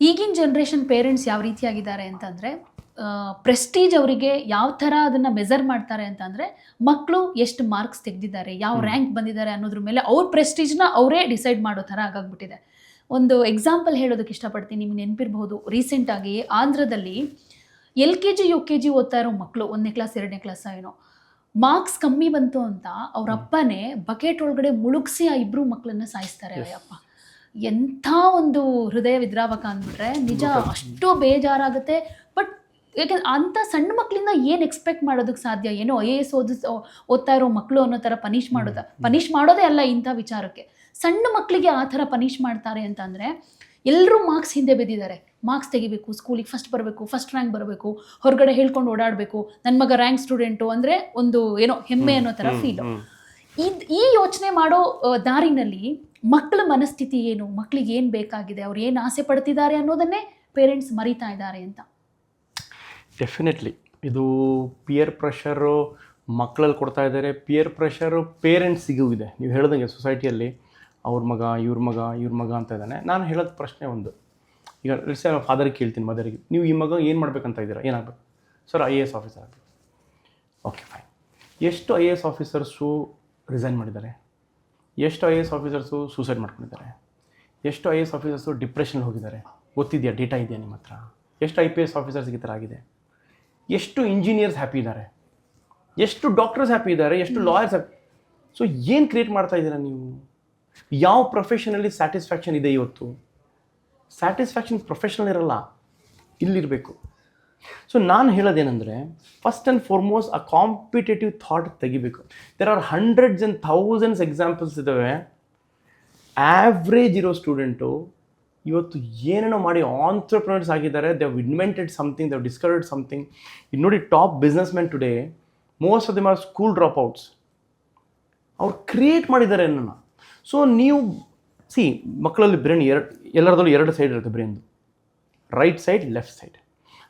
ಈಗಿನ generation parents ಯಾವ ರೀತಿಯಾಗಿದ್ದಾರೆ ಅಂತಂದರೆ ಪ್ರೆಸ್ಟೀಜ್ ಅವರಿಗೆ ಯಾವ ಥರ ಅದನ್ನು ಮೆಜರ್ ಮಾಡ್ತಾರೆ ಅಂತಂದರೆ ಮಕ್ಕಳು ಎಷ್ಟು ಮಾರ್ಕ್ಸ್ ತೆಗೆದಿದ್ದಾರೆ ಯಾವ ರ್ಯಾಂಕ್ ಬಂದಿದ್ದಾರೆ ಅನ್ನೋದ್ರ ಮೇಲೆ ಅವ್ರ ಪ್ರೆಸ್ಟೀಜ್ನ ಅವರೇ ಡಿಸೈಡ್ ಮಾಡೋ ಥರ ಆಗಾಗ್ಬಿಟ್ಟಿದೆ. ಒಂದು ಎಕ್ಸಾಂಪಲ್ ಹೇಳೋದಕ್ಕೆ ಇಷ್ಟಪಡ್ತೀನಿ ನಿಮ್ಗೆ ನೆನಪಿರ್ಬೋದು ರೀಸೆಂಟಾಗಿ ಆಂಧ್ರದಲ್ಲಿ L K G U K G ಓದ್ತಾ ಇರೋ ಮಕ್ಕಳು ಒಂದನೇ ಕ್ಲಾಸ್ ಎರಡನೇ ಕ್ಲಾಸ್ ಏನೋ ಮಾರ್ಕ್ಸ್ ಕಮ್ಮಿ ಬಂತು ಅಂತ ಅವ್ರ ಅಪ್ಪನೇ ಬಕೆಟ್ ಒಳಗಡೆ ಮುಳುಗಿಸಿ ಆ ಇಬ್ರು ಮಕ್ಕಳನ್ನ ಸಾಯಿಸ್ತಾರೆ. ಅಯ್ಯಪ್ಪ ಎಂಥ ಒಂದು ಹೃದಯ ವಿದ್ರಾವಕ ಅಂದ್ಬಿಟ್ರೆ ನಿಜ ಅಷ್ಟು ಬೇಜಾರಾಗುತ್ತೆ. ಬಟ್ ಯಾಕೆಂದ್ರೆ ಅಂಥ ಸಣ್ಣ ಮಕ್ಕಳಿಂದ ಏನು ಎಕ್ಸ್ಪೆಕ್ಟ್ ಮಾಡೋದಕ್ಕೆ ಸಾಧ್ಯ? ಏನೋ ಐ ಎ ಎಸ್ ಓದಿಸ್ ಓದ್ತಾ ಇರೋ ಮಕ್ಕಳು ಅನ್ನೋ ಥರ ಪನಿಷ್ ಮಾಡೋದ. ಪನಿಷ್ ಮಾಡೋದೇ ಅಲ್ಲ ಇಂಥ ವಿಚಾರಕ್ಕೆ. ಸಣ್ಣ ಮಕ್ಕಳಿಗೆ ಆ ಥರ ಪನಿಷ್ ಮಾಡ್ತಾರೆ ಅಂತಂದರೆ ಎಲ್ಲರೂ ಮಾರ್ಕ್ಸ್ ಹಿಂದೆ ಬಿದ್ದಿದ್ದಾರೆ. ಮಾರ್ಕ್ಸ್ ತೆಗಿಬೇಕು ಸ್ಕೂಲಿಗೆ ಫಸ್ಟ್ ಬರಬೇಕು ಫಸ್ಟ್ ರ್ಯಾಂಕ್ ಬರಬೇಕು ಹೊರಗಡೆ ಹೇಳ್ಕೊಂಡು ಓಡಾಡಬೇಕು. ನನ್ನ ಮಗ ರ್ಯಾಂಕ್ ಸ್ಟೂಡೆಂಟು ಅಂದರೆ ಒಂದು ಏನೋ ಹೆಮ್ಮೆ ಅನ್ನೋ ಥರ ಫೀಲು. ಇದ್ ಈ ಯೋಚನೆ ಮಾಡೋ ದಾರಿನಲ್ಲಿ ಮಕ್ಕಳ ಮನಸ್ಥಿತಿ ಏನು? ಮಕ್ಕಳಿಗೆ ಏನು ಬೇಕಾಗಿದೆ? ಅವ್ರು ಏನು ಆಸೆ ಪಡ್ತಿದ್ದಾರೆ ಅನ್ನೋದನ್ನೇ ಪೇರೆಂಟ್ಸ್ ಮರಿತಾ ಇದ್ದಾರೆ ಅಂತ. ಡೆಫಿನೆಟ್ಲಿ ಇದು ಪಿಯರ್ ಪ್ರೆಷರು ಮಕ್ಕಳಲ್ಲಿ ಕೊಡ್ತಾ ಇದ್ದಾರೆ. ಪಿಯರ್ ಪ್ರೆಷರು ಪೇರೆಂಟ್ಸಿಗೂ ಇದೆ. ನೀವು ಹೇಳ್ದಂಗೆ ಸೊಸೈಟಿಯಲ್ಲಿ ಅವ್ರ ಮಗ, ಇವ್ರ ಮಗ ಇವ್ರ ಮಗ ಅಂತ ಇದ್ದಾನೆ. ನಾನು ಹೇಳೋದು ಪ್ರಶ್ನೆ ಒಂದು. ಈಗ ಸರ್ ನಾನು ಕೇಳ್ತೀನಿ ಮದರಿಗೆ ನೀವು ಈ ಮಗ ಏನು ಮಾಡ್ಬೇಕಂತ ಇದ್ದೀರಾ? ಏನಾಗಬೇಕು? Sir I A S officer ಆಗಬೇಕು. ಓಕೆ ಫೈನ್ ಎಷ್ಟು I A S officers resign ಮಾಡಿದ್ದಾರೆ. ಎಷ್ಟು I A S officers suicide ಮಾಡ್ಕೊಂಡಿದ್ದಾರೆ? ಎಷ್ಟು I A S officers depression ಹೋಗಿದ್ದಾರೆ? ಗೊತ್ತಿದೆಯಾ? ಡೇಟಾ ಇದೆಯಾ ನಿಮ್ಮ ಹತ್ರ? ಎಷ್ಟು ಐ ಪಿ ಎಸ್ ಆಫೀಸರ್ಸ್ಗೆ ಈ ಥರ ಆಗಿದೆ? ಎಷ್ಟು ಇಂಜಿನಿಯರ್ಸ್ ಹ್ಯಾಪಿ ಇದ್ದಾರೆ? ಎಷ್ಟು ಡಾಕ್ಟರ್ಸ್ ಹ್ಯಾಪಿ ಇದ್ದಾರೆ? ಎಷ್ಟು ಲಾಯರ್ಸ್ ಹ್ಯಾಪಿ ಸೊ ಏನು ಕ್ರಿಯೇಟ್ ಮಾಡ್ತಾ ಇದ್ದೀರಾ ನೀವು? ಯಾವ ಪ್ರೊಫೆಷನಲ್ಲಿ ಸ್ಯಾಟಿಸ್ಫ್ಯಾಕ್ಷನ್ ಇದೆ ಇವತ್ತು? ಸ್ಯಾಟಿಸ್ಫ್ಯಾಕ್ಷನ್ ಪ್ರೊಫೆಷನಲ್ ಇರಲ್ಲ. ಇಲ್ಲಿರಬೇಕು. ಸೊ ನಾನು ಹೇಳೋದೇನೆಂದರೆ ಫಸ್ಟ್ ಆ್ಯಂಡ್ ಫಾರ್ಮೋಸ್ಟ್ ಆ ಕಾಂಪಿಟೇಟಿವ್ ಥಾಟ್ ತೆಗಿಬೇಕು. There are hundreds and thousands examples ಇದ್ದಾವೆ ಆ್ಯಾವ್ರೇಜ್ ಇರೋ ಸ್ಟೂಡೆಂಟು ಇವತ್ತು ಏನೇನೋ ಮಾಡಿ ಆಂಟ್ರಪ್ರನರ್ಸ್ ಆಗಿದ್ದಾರೆ. They invented something they've discovered something ಇದು ನೋಡಿ top businessman today most of them are school dropouts ಅವ್ರು ಕ್ರಿಯೇಟ್ ಮಾಡಿದ್ದಾರೆ ನನ್ನ ಸೊ ನೀವು ಸಿ ಮಕ್ಕಳಲ್ಲಿ ಬ್ರೈನ್ ಎರಡು ಎಲ್ಲರದಲ್ಲೂ ಎರಡು ಸೈಡ್ ಇರುತ್ತೆ ಬ್ರೈನ್ದು right side left side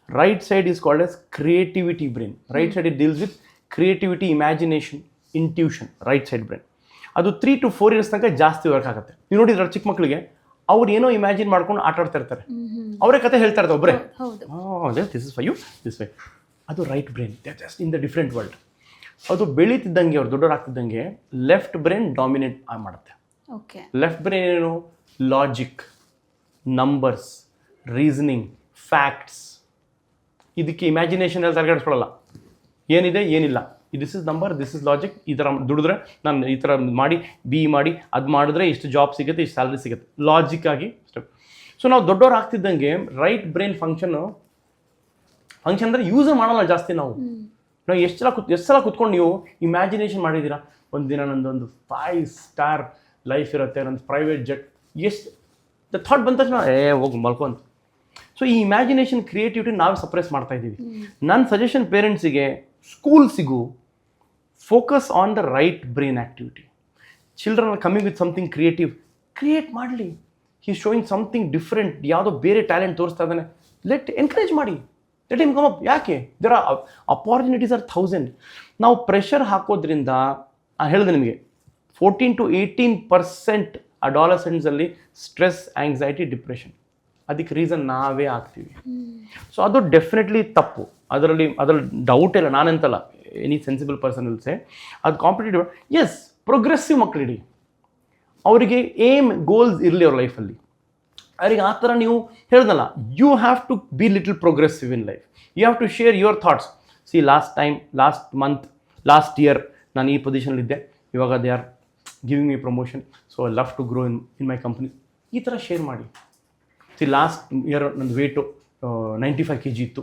right side is called as creativity brain right side it deals with creativity imagination intuition right side brain ಅದು three to four years ತನಕ ಜಾಸ್ತಿ ವರ್ಕ್ ಆಗುತ್ತೆ. ನೀವು ನೋಡಿದ್ರೆ ಚಿಕ್ಕ ಮಕ್ಕಳಿಗೆ ಅವ್ರು ಏನೋ ಇಮ್ಯಾಜಿನ್ ಮಾಡ್ಕೊಂಡು ಆಟ ಆಡ್ತಾ ಇರ್ತಾರೆ. ಅವರೇ ಕತೆ ಹೇಳ್ತಾ ಇರ್ತಾರೆ ಒಬ್ಬರೇ this is five you this why ಅದು right brain they just in the different world ಅದು ಬೆಳೀತಿದ್ದಂಗೆ ಅವ್ರು ದೊಡ್ಡವರಾಗ್ತಿದ್ದಂಗೆ ಲೆಫ್ಟ್ ಬ್ರೈನ್ ಡಾಮಿನೇಟ್ ಮಾಡುತ್ತೆ. ಓಕೆ ಲೆಫ್ಟ್ ಬ್ರೈನ್ ಏನು? ಲಾಜಿಕ್ ನಂಬರ್ಸ್ ರೀಸನಿಂಗ್ ಫ್ಯಾಕ್ಟ್ಸ್ ಇದಕ್ಕೆ ಇಮ್ಯಾಜಿನೇಷನ್ ಎಲ್ಲ ತರಗಡಿಸ್ಕೊಳ್ಳಲ್ಲ ಏನಿದೆ? ಏನಿಲ್ಲ. This is number this is logic ಈ ಥರ ದುಡಿದ್ರೆ ನಾನು ಈ ಥರ ಮಾಡಿ ಬಿ ಮಾಡಿ ಅದು ಮಾಡಿದ್ರೆ ಇಷ್ಟು ಜಾಬ್ ಸಿಗುತ್ತೆ ಇಷ್ಟು ಸ್ಯಾಲ್ರಿ ಸಿಗುತ್ತೆ. ಲಾಜಿಕ್ ಆಗಿ ಸ್ಟೆಪ್ ಸೊ ನಾವು ದೊಡ್ಡವ್ರು ಆಗ್ತಿದ್ದಂಗೆ ರೈಟ್ ಬ್ರೈನ್ ಫಂಕ್ಷನ್ನು ಫಂಕ್ಷನ್ ಅಂದರೆ ಯೂಸೇ ಮಾಡಲ್ಲ ಜಾಸ್ತಿ ನಾವು. ನಾವು ಎಷ್ಟು ಸಲ ಕುತ್ ಎಷ್ಟು ಸಲ ಕುತ್ಕೊಂಡು ನೀವು ಇಮ್ಯಾಜಿನೇಷನ್ ಮಾಡಿದ್ದೀರಾ ಒಂದು ದಿನ ನಂದೊಂದು ಫೈವ್ ಸ್ಟಾರ್ ಲೈಫ್ ಇರುತ್ತೆ ನನ್ನ ಪ್ರೈವೇಟ್ ಜೆಟ್ ಎಷ್ಟು ದ ಥಾಟ್ ಬಂದ ತಕ್ಷಣ ಏ ಹೋಗಿ ಮಲ್ಕೊ ಅಂತ. ಸೊ ಈ ಇಮ್ಯಾಜಿನೇಷನ್ ಕ್ರಿಯೇಟಿವಿಟಿ ನಾವು ಸಪ್ರೆಸ್ ಮಾಡ್ತಾ ಇದ್ದೀವಿ. ನನ್ನ ಸಜೆಷನ್ ಪೇರೆಂಟ್ಸಿಗೆ ಸ್ಕೂಲ್ಸಿಗೂ focus on the right brain activity children are coming with something creative create ಮಾಡಲಿ. ಹಿ ಶೋಯಿಂಗ್ ಸಮಥಿಂಗ್ ಡಿಫ್ರೆಂಟ್ ಯಾವುದೋ ಬೇರೆ ಟ್ಯಾಲೆಂಟ್ ತೋರಿಸ್ತಾ ಇದ್ದಾನೆ. ಲೆಟ್ ಎನ್ಕರೇಜ್ ಮಾಡಿ. ಲೆಟ್ ಇಮ್ ಕಮ್ ಅಪ್ ಯಾಕೆ? There are opportunities are thousand ನಾವು ಪ್ರೆಷರ್ ಹಾಕೋದ್ರಿಂದ ನಾನು ಹೇಳಿದೆ ನಿಮಗೆ ಫೋರ್ಟೀನ್ ಟು ಏಯ್ಟೀನ್ ಪರ್ಸೆಂಟ್ ಅಡಾಲಸೆಂಟ್ಸಲ್ಲಿ ಸ್ಟ್ರೆಸ್ ಆ್ಯಂಗ್ಸೈಟಿ ಡಿಪ್ರೆಷನ್ ಅದಕ್ಕೆ ರೀಸನ್ ನಾವೇ ಆಗ್ತೀವಿ. ಸೊ ಅದು ಡೆಫಿನೆಟ್ಲಿ ತಪ್ಪು. ಅದರಲ್ಲಿ ಅದರಲ್ಲಿ ಡೌಟ್ ಇಲ್ಲ ನಾನೆಂತಲ್ಲ ಎನಿ ಸೆನ್ಸಿಬಲ್ ಪರ್ಸನ್ ಇಲ್ಸೆ ಅದು ಕಾಂಪಿಟೇಟಿವ್ ಎಸ್ ಪ್ರೋಗ್ರೆಸಿವ್ ಮಕ್ಕಳಿಡಿ ಅವರಿಗೆ ಏಮ್ ಗೋಲ್ಸ್ ಇರಲಿ ಅವ್ರ ಲೈಫಲ್ಲಿ ಅವರಿಗೆ ಆ ಥರ ನೀವು ಹೇಳ್ದಲ್ಲ you have to be little progressive in life you have to share your thoughts see last time last month last year ನಾನು ಈ ಪೊಸಿಷನಲ್ಲಿದ್ದೆ ಇವಾಗ they are giving me promotion so I love to grow in in my company ಈ ಥರ share ಮಾಡಿ. See last year ನಂದು weight ninety five K G ಇತ್ತು.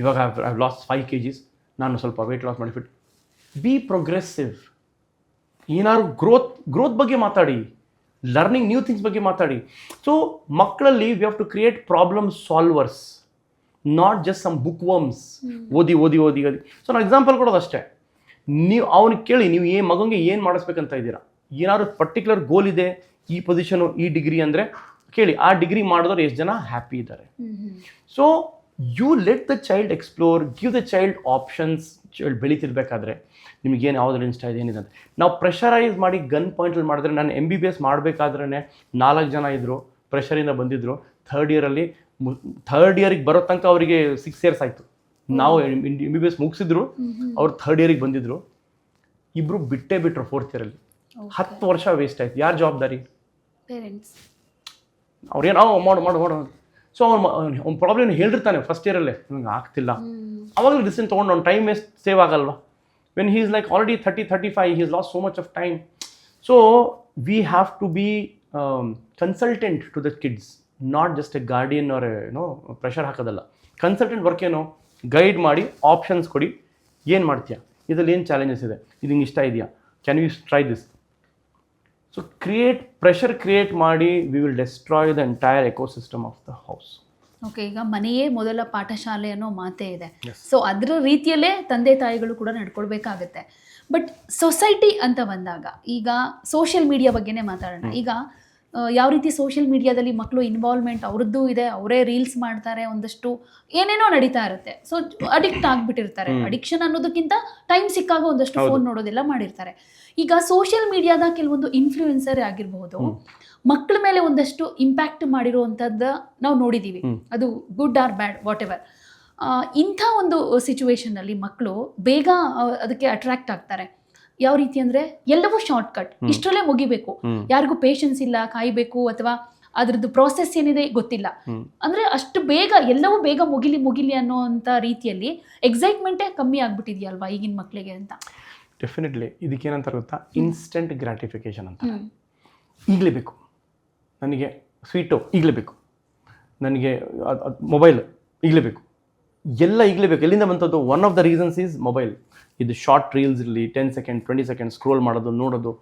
ಇವಾಗ I lost five K Gs ನಾನು ಸ್ವಲ್ಪ ವೇಟ್ ಲಾಸ್ ಮಾಡಿಬಿಟ್ಟು. ಬಿ ಪ್ರೋಗ್ರೆಸಿವ್ ಏನಾದ್ರು ಗ್ರೋತ್ ಗ್ರೋತ್ ಬಗ್ಗೆ ಮಾತಾಡಿ. ಲರ್ನಿಂಗ್ ನ್ಯೂ ಥಿಂಗ್ಸ್ ಬಗ್ಗೆ ಮಾತಾಡಿ. ಸೊ ಮಕ್ಕಳಲ್ಲಿ we have to create problem solvers not just some bookworms ಓದಿ ಓದಿ ಓದಿ ಓದಿ. ಸೊ ನಾನು ಎಕ್ಸಾಂಪಲ್ ಕೊಡೋದು ಅಷ್ಟೇ. ನೀವು ಅವ್ನಿಗೆ ಕೇಳಿ ನೀವು ಏನು ಮಗಂಗೆ ಏನು ಮಾಡಿಸ್ಬೇಕಂತ ಇದ್ದೀರಾ? ಏನಾದ್ರು ಪರ್ಟಿಕ್ಯುಲರ್ ಗೋಲ್ ಇದೆ? ಈ ಪೊಸಿಷನು ಈ ಡಿಗ್ರಿ ಅಂದರೆ ಕೇಳಿ ಆ ಡಿಗ್ರಿ ಮಾಡಿದವ್ರು ಎಷ್ಟು ಜನ? ಹ್ಯಾಪಿ ಇದ್ದಾರೆ so you let the child explore give the child options child ಬೆಳೀತಿರ್ಬೇಕಾದ್ರೆ ಏನು ಯಾವುದ್ರಲ್ಲಿ ಇಷ್ಟ ಇದೆ ಏನಿದೆ ಅಂತ. ನಾವು ಪ್ರೆಷರೈಸ್ ಮಾಡಿ ಗನ್ ಪಾಯಿಂಟಲ್ಲಿ ಮಾಡಿದ್ರೆ ನಾನು ಎಂ ಬಿ ಬಿ ಎಸ್ ಮಾಡಬೇಕಾದ್ರೆ ನಾಲ್ಕು ಜನ ಇದ್ದರು ಪ್ರೆಷರಿಂದ ಬಂದಿದ್ದರು ಥರ್ಡ್ ಇಯರಲ್ಲಿ ಥರ್ಡ್ ಇಯರಿಗೆ ಬರೋ ತನಕ ಅವರಿಗೆ ಸಿಕ್ಸ್ ಇಯರ್ಸ್ ಆಯಿತು. ನಾವು ಎಂ ಬಿ ಬಿ ಎಸ್ ಮುಗಿಸಿದ್ರು ಅವ್ರು ಥರ್ಡ್ ಇಯರಿಗೆ ಬಂದಿದ್ರು ಇಬ್ಬರು ಬಿಟ್ಟೇ ಬಿಟ್ಟರು ಫೋರ್ತ್ ಇಯರಲ್ಲಿ ಹತ್ತು ವರ್ಷ ವೇಸ್ಟ್ ಆಯ್ತು. ಯಾರು ಜವಾಬ್ದಾರಿ? ಪೇರೆಂಟ್ಸ್ ಅವ್ರೇನೋ ಮಾಡು ಮಾಡು ಮಾಡು. ಸೊ ಅವ್ನು ಅವ್ನು ಪ್ರಾಬ್ಲಮ್ ಹೇಳಿರ್ತಾನೆ ಫಸ್ಟ್ ಇಯರಲ್ಲೇ ನಂಗೆ ಆಗ್ತಿಲ್ಲ. ಅವಾಗ ಡಿಸಿಷನ್ ತೊಗೊಂಡು ಅವ್ನು ಟೈಮ್ ವೇಸ್ಟ್ ಸೇವ್ ಆಗಲ್ವಾ? When he is like already thirty thirty five he's lost so much of time so we have to be consultant to the kids not just a guardian ಅವರ ಏನೋ pressure ಹಾಕೋದಲ್ಲ. Consultant work ಏನೋ? Guide ಮಾಡಿ options ಕೊಡಿ. ಏನು ಮಾಡ್ತೀಯಾ? ಇದರಲ್ಲಿ ಏನು ಚಾಲೆಂಜಸ್ ಇದೆ? ಇದು ಹಿಂಗೆ ಇಷ್ಟ ಇದೆಯಾ? Can you try this so create pressure create ಮಾಡಿ we will destroy the entire ecosystem of the house okay ಈಗ ಮನೆಯೇ ಮೊದಲ ಪಾಠಶಾಲೆ ಅನ್ನೋ ಮಾತೇ ಇದೆ. ಸೊ ಅದರ ರೀತಿಯಲ್ಲೇ ತಂದೆ ತಾಯಿಗಳು ಕೂಡ ನಡ್ಕೊಳ್ಬೇಕಾಗತ್ತೆ. ಬಟ್ ಸೊಸೈಟಿ ಅಂತ ಬಂದಾಗ ಈಗ ಸೋಷಿಯಲ್ ಮೀಡಿಯಾ ಬಗ್ಗೆನೇ ಮಾತಾಡೋಣ. ಈಗ ಯಾವ ರೀತಿ ಸೋಷಿಯಲ್ ಮೀಡಿಯಾದಲ್ಲಿ ಮಕ್ಕಳು ಇನ್ವಾಲ್ವ್ಮೆಂಟ್ ಅವ್ರದ್ದು ಇದೆ ಅವರೇ ರೀಲ್ಸ್ ಮಾಡ್ತಾರೆ ಒಂದಷ್ಟು ಏನೇನೋ ನಡೀತಾ ಇರುತ್ತೆ. ಸೊ ಅಡಿಕ್ಟ್ ಆಗ್ಬಿಟ್ಟಿರ್ತಾರೆ. ಅಡಿಕ್ಷನ್ ಅನ್ನೋದಕ್ಕಿಂತ ಟೈಮ್ ಸಿಕ್ಕಾಗ ಒಂದಷ್ಟು ಫೋನ್ ನೋಡೋದೆಲ್ಲ ಮಾಡಿರ್ತಾರೆ. ಈಗ ಸೋಷಿಯಲ್ ಮೀಡಿಯಾದ ಕೆಲವೊಂದು ಇನ್ಫ್ಲೂಯೆನ್ಸರ್ ಆಗಿರ್ಬೋದು ಮಕ್ಕಳ ಮೇಲೆ ಒಂದಷ್ಟು ಇಂಪ್ಯಾಕ್ಟ್ ಮಾಡಿರುವಂಥದ್ದು ನಾವು ನೋಡಿದ್ದೀವಿ ಅದು good or bad whatever ಇಂಥ ಒಂದು ಸಿಚುವೇಶನ್ನಲ್ಲಿ ಮಕ್ಕಳು ಬೇಗ ಅದಕ್ಕೆ ಅಟ್ರಾಕ್ಟ್ ಆಗ್ತಾರೆ. ಯಾವ ರೀತಿ ಅಂದ್ರೆ ಎಲ್ಲವೂ ಶಾರ್ಟ್ ಕಟ್ ಇಷ್ಟರಲ್ಲೇ ಮುಗಿಬೇಕು. ಯಾರಿಗೂ ಪೇಷನ್ಸ್ ಇಲ್ಲ ಕಾಯಬೇಕು ಅಥವಾ ಅದ್ರದ್ದು ಪ್ರೋಸೆಸ್ ಏನಿದೆ ಗೊತ್ತಿಲ್ಲ. ಅಂದ್ರೆ ಅಷ್ಟು ಬೇಗ ಎಲ್ಲವೂ ಬೇಗ ಮುಗಿಲಿ ಮುಗಿಲಿ ಅನ್ನೋವಂಥ ರೀತಿಯಲ್ಲಿ ಎಕ್ಸೈಟ್ಮೆಂಟೇ ಕಮ್ಮಿ ಆಗ್ಬಿಟ್ಟಿದೆಯಲ್ವಾ ಈಗಿನ ಮಕ್ಕಳಿಗೆ ಅಂತ? ಡೆಫಿನೆಟ್ಲಿ ಇದಕ್ಕೇನಂತ ಗೊತ್ತಾ? ಇನ್ಸ್ಟೆಂಟ್ ಗ್ರಾಟಿಫಿಕೇಶನ್ ಅಂತ. ಈಗಲೇ ಬೇಕು. ನನಗೆ ಸ್ವೀಟು ಈಗಲೇ ಬೇಕು. ನನಗೆ ಮೊಬೈಲ್ ಈಗಲೇ ಬೇಕು. ಎಲ್ಲ ಈಗಲೇ ಬೇಕು. ಎಲ್ಲಿಂದ ಬಂತದ್ದು? One of the reasons is mobile ಇದು ಶಾರ್ಟ್ ರೀಲ್ಸ್ ಇರಲಿ ten second twenty second scroll ಮಾಡೋದು ನೋಡೋದು.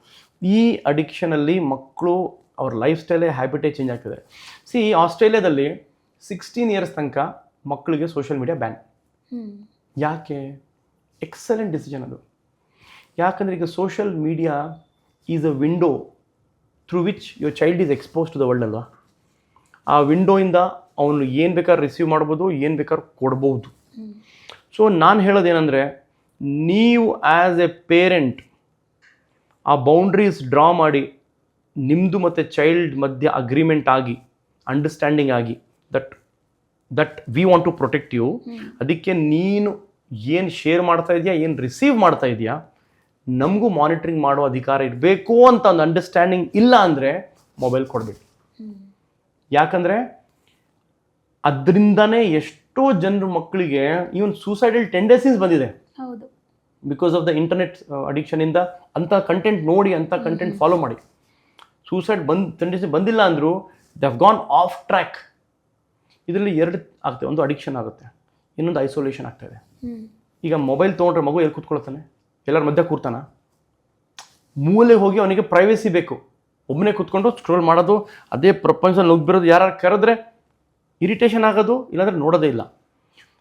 ಈ ಅಡಿಕ್ಷನಲ್ಲಿ ಮಕ್ಕಳು ಅವ್ರ ಲೈಫ್ ಸ್ಟೈಲೇ ಹ್ಯಾಬಿಟೇ ಚೇಂಜ್ ಆಗ್ತಿದೆ. ಸಿ ಆಸ್ಟ್ರೇಲಿಯಾದಲ್ಲಿ ಸಿಕ್ಸ್ಟೀನ್ ಇಯರ್ಸ್ ತನಕ ಮಕ್ಕಳಿಗೆ ಸೋಷಿಯಲ್ ಮೀಡಿಯಾ ಬ್ಯಾನ್ ಯಾಕೆ? ಎಕ್ಸಲೆಂಟ್ ಡಿಸಿಷನ್ ಅದು. ಯಾಕಂದರೆ ಈಗ social media is a window through which your child is expose to the world ಅಲ್ವಾ? ಆ ವಿಂಡೋಯಿಂದ ಅವನು ಏನು ಬೇಕಾದ್ರೆ ರಿಸೀವ್ ಮಾಡ್ಬೋದು, ಏನು ಬೇಕಾದ್ರೆ ಕೊಡ್ಬೋದು. ಸೊ ನಾನು ಹೇಳೋದೇನೆಂದರೆ, ನೀವು ಆ್ಯಸ್ ಎ ಪೇರೆಂಟ್ ಆ ಬೌಂಡ್ರೀಸ್ ಡ್ರಾ ಮಾಡಿ ನಿಮ್ಮದು ಮತ್ತು ಚೈಲ್ಡ್ ಮಧ್ಯೆ ಅಗ್ರಿಮೆಂಟ್ ಆಗಿ ಅಂಡರ್ಸ್ಟ್ಯಾಂಡಿಂಗ್ ಆಗಿ that that we want to protect you ಅದಕ್ಕೆ ನೀನು ಏನು ಶೇರ್ ಮಾಡ್ತಾ ಇದೆಯಾ, ಏನು ರಿಸೀವ್ ಮಾಡ್ತಾ ಇದೆಯಾ, ನಮಗೂ ಮಾನಿಟ್ರಿಂಗ್ ಮಾಡೋ ಅಧಿಕಾರ ಇರಬೇಕು ಅಂತ ಒಂದು ಅಂಡರ್ಸ್ಟ್ಯಾಂಡಿಂಗ್ ಇಲ್ಲ ಅಂದರೆ ಮೊಬೈಲ್ ಕೊಡಬೇಕು. ಯಾಕಂದರೆ ಅದರಿಂದನೇ ಎಷ್ಟೋ ಜನರ ಮಕ್ಕಳಿಗೆ ಈವನ್ ಸೂಸೈಡಲ್ ಟೆಂಡೆನ್ಸೀಸ್ ಬಂದಿದೆ. Because of the internet addiction ಇಂದ ಅಂತ ಕಂಟೆಂಟ್ ನೋಡಿ ಅಂತ ಕಂಟೆಂಟ್ ಫಾಲೋ ಮಾಡಿ. ಸೂಸೈಡ್ ಬಂದ್ ಟೆಂಡೆನ್ಸಿ ಬಂದಿಲ್ಲ ಅಂದರೂ the have gone off track ಇದರಲ್ಲಿ ಎರಡು ಆಗ್ತದೆ. ಒಂದು ಅಡಿಕ್ಷನ್ ಆಗುತ್ತೆ. ಇನ್ನೊಂದು ಐಸೋಲೇಷನ್ ಆಗ್ತಾ ಇದೆ ಈಗ ಮೊಬೈಲ್ ತೊಗೊಂಡ್ರೆ ಮಗು ಎಲ್ಲಿ ಕೂತ್ಕೊಳ್ತಾನೆ? ಎಲ್ಲರ ಮಧ್ಯೆ ಕೂರ್ತಾನ? ಮೂಲೆ ಹೋಗಿ ಅವನಿಗೆ ಪ್ರೈವೇಸಿ ಬೇಕು. ಒಬ್ಬನೇ ಕೂತ್ಕೊಂಡು ಸ್ಕ್ರೋಲ್ ಮಾಡೋದು ಅದೇ ಪ್ರಪಂಚದಲ್ಲಿ ನುಗ್ಗಿರೋದು ಯಾರು ಕರೆದ್ರೆ ಇರಿಟೇಷನ್ ಆಗೋದು ಇಲ್ಲಾಂದರೆ ನೋಡೋದೇ ಇಲ್ಲ.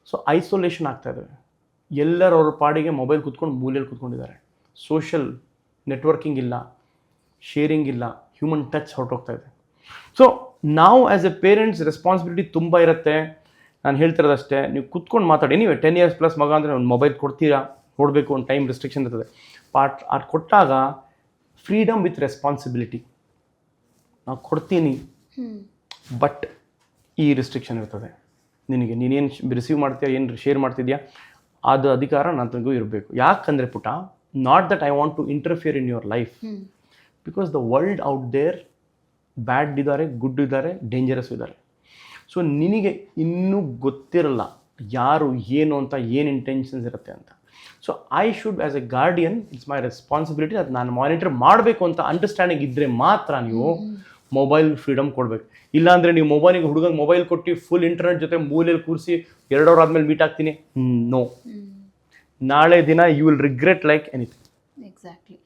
ಸೊ ಐಸೋಲೇಷನ್ ಆಗ್ತಾ ಇದೆ. ಎಲ್ಲರೂ ಅವ್ರ ಪಾಡಿಗೆ ಮೊಬೈಲ್ ಕುತ್ಕೊಂಡು ಮೂಲೆಯಲ್ಲಿ ಕೂತ್ಕೊಂಡಿದ್ದಾರೆ. ಸೋಷಲ್ ನೆಟ್ವರ್ಕಿಂಗ್ ಇಲ್ಲ ಶೇರಿಂಗ್ ಇಲ್ಲ ಹ್ಯೂಮನ್ ಟಚ್ ಹೊರಟೋಗ್ತಾ ಇದೆ. ಸೊ ನಾವು ಆ್ಯಸ್ ಎ ಪೇರೆಂಟ್ಸ್ ರೆಸ್ಪಾನ್ಸಿಬಿಲಿಟಿ ತುಂಬ ಇರುತ್ತೆ. ನಾನು ಹೇಳ್ತಿರೋದಷ್ಟೇ ನೀವು ಕುತ್ಕೊಂಡು ಮಾತಾಡಿ. ನೀವೇ ಟೆನ್ ಇಯರ್ಸ್ ಪ್ಲಸ್ ಮಗ ಅಂದರೆ ಒಂದು ಮೊಬೈಲ್ ಕೊಡ್ತೀರಾ? ನೋಡಬೇಕು ಒಂದು ಟೈಮ್ ರೆಸ್ಟ್ರಿಕ್ಷನ್ ಇರ್ತದೆ. ಪಾರ್ಟ್ ಅದು ಕೊಟ್ಟಾಗ ಫ್ರೀಡಮ್ ವಿತ್ ರೆಸ್ಪಾನ್ಸಿಬಿಲಿಟಿ ನಾವು ಕೊಡ್ತೀನಿ. ಬಟ್ ಈ ರಿಸ್ಟ್ರಿಕ್ಷನ್ ಇರ್ತದೆ. ನಿನಗೆ ನೀನೇನು ರಿಸೀವ್ ಮಾಡ್ತೀಯಾ ಏನು ಶೇರ್ ಮಾಡ್ತಿದ್ಯಾ ಅದು ಅಧಿಕಾರ ನನಗೂ ಇರಬೇಕು. ಯಾಕಂದರೆ ಪುಟ not that I want to interfere in your life because the world out there bad ಇದ್ದಾರೆ ಗುಡ್ ಇದ್ದಾರೆ ಡೇಂಜರಸ್ ಇದ್ದಾರೆ ಸೊ ನಿನಗೆ ಇನ್ನೂ ಗೊತ್ತಿರಲ್ಲ ಯಾರು ಏನು ಅಂತ ಏನು ಇಂಟೆನ್ಷನ್ಸ್ ಇರುತ್ತೆ ಅಂತ. So I should as a guardian it's my responsibility ಅದು ನಾನು ಮಾನಿಟರ್ ಮಾಡಬೇಕು ಅಂತ ಅಂಡರ್ಸ್ಟ್ಯಾಂಡಿಂಗ್ ಇದ್ದರೆ ಮಾತ್ರ ನೀವು ಮೊಬೈಲ್ ಫ್ರೀಡಮ್ ಕೊಡ್ಬೇಕು. ಇಲ್ಲಾಂದರೆ ನೀವು ಮೊಬೈಲಿಗೆ ಹುಡುಗಂಗೆ ಮೊಬೈಲ್ ಕೊಟ್ಟು ಫುಲ್ ಇಂಟರ್ನೆಟ್ ಜೊತೆ ಮೂಲೆಯಲ್ಲಿ ಕೂರಿಸಿ ಎರಡು ಅವರ್ ಆದಮೇಲೆ ಮೀಟ್ ಆಗ್ತೀನಿ. ನೋ ನಾಳೆ ದಿನ you will regret like anything exactly